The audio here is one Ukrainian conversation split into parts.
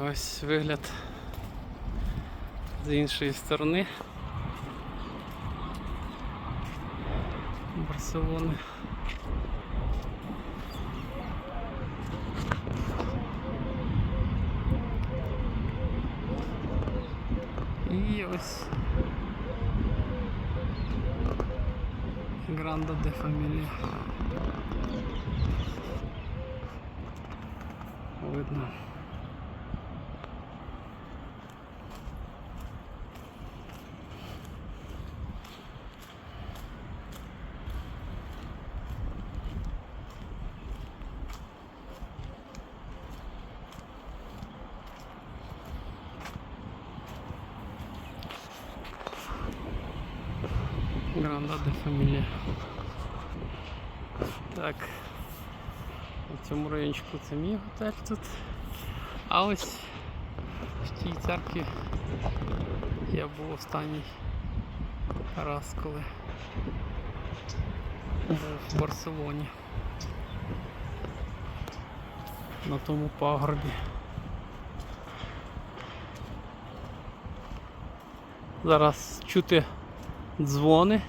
Ось вигляд з іншої сторони. Барселони. І ось Гранда де Фамілія. Видно. Гранда де Фамілія. Так. У цьому райончику це мій готель тут. А ось в тій церкві я був останній раз, коли був в Барселоні. На тому пагорбі. Зараз чути дзвони.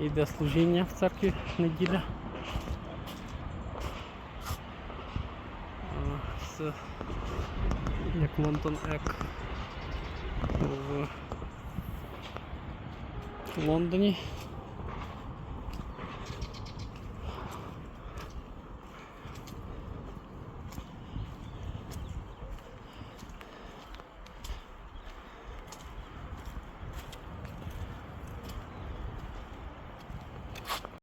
Йде служіння в церкві неділя. Це як Лондон Ек в Лондоні.